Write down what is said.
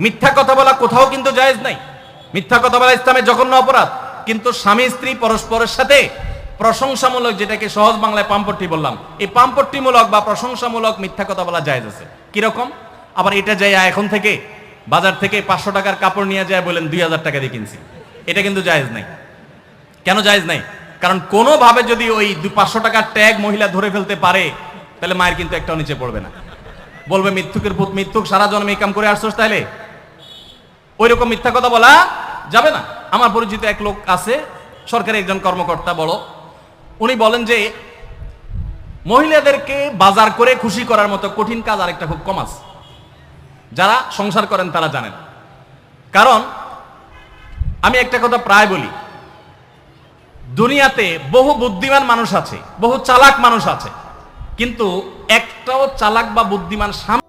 মিথ্যা কথা বলা কোথাও কিন্তু জায়েজ নাই। মিথ্যা কথা বলা ইসলামে জঘন্য অপরাধ। কিন্তু স্বামী, স্ত্রী পরস্পরের সাথে প্রশংসামূলক যেটাকে সহজ বাংলায় পাম্পট্টি বললাম, এই পাম্পট্টিমূলক বা প্রশংসামূলক মিথ্যা কথা বলা জায়েজ আছে। কীরকম? আবার এটা যাই এখন থেকে বাজার থেকে পাঁচশো টাকার কাপড় নিয়ে যায় বলেন দুই হাজার টাকা দিয়ে কিনছি। এটা কিন্তু জায়েজ নাই। কেন জায়েজ নাই? কারণ কোনোভাবে যদি ওই দু পাঁচশো টাকার ট্যাগ মহিলা ধরে ফেলতে পারে, তাহলে মায়ের কিন্তু একটাও নিচে পড়বে না। বলবে মিথ্যুকের পুত, মৃত্যুক সারা জন্মে কাম করে আসছোস তাহলে? ওই রকম মিথ্যা কথা বলা যাবে না। আমার পরিচিত এক লোক আছে, সরকারি একজন কর্মকর্তা বড়। উনি বলেন যে, মহিলাদেরকে বাজার করে খুশি করার মতো কঠিন কাজ আরেকটা খুব কম আছে। যারা সংসার করেন তারা জানেন। কারণ, আমি একটা কথা প্রায় বলি। দুনিয়াতে বহু বুদ্ধিমান মানুষ আছে, বহু চালাক মানুষ আছে। কিন্তু একটাও চালাক বা বুদ্ধিমান স্বামী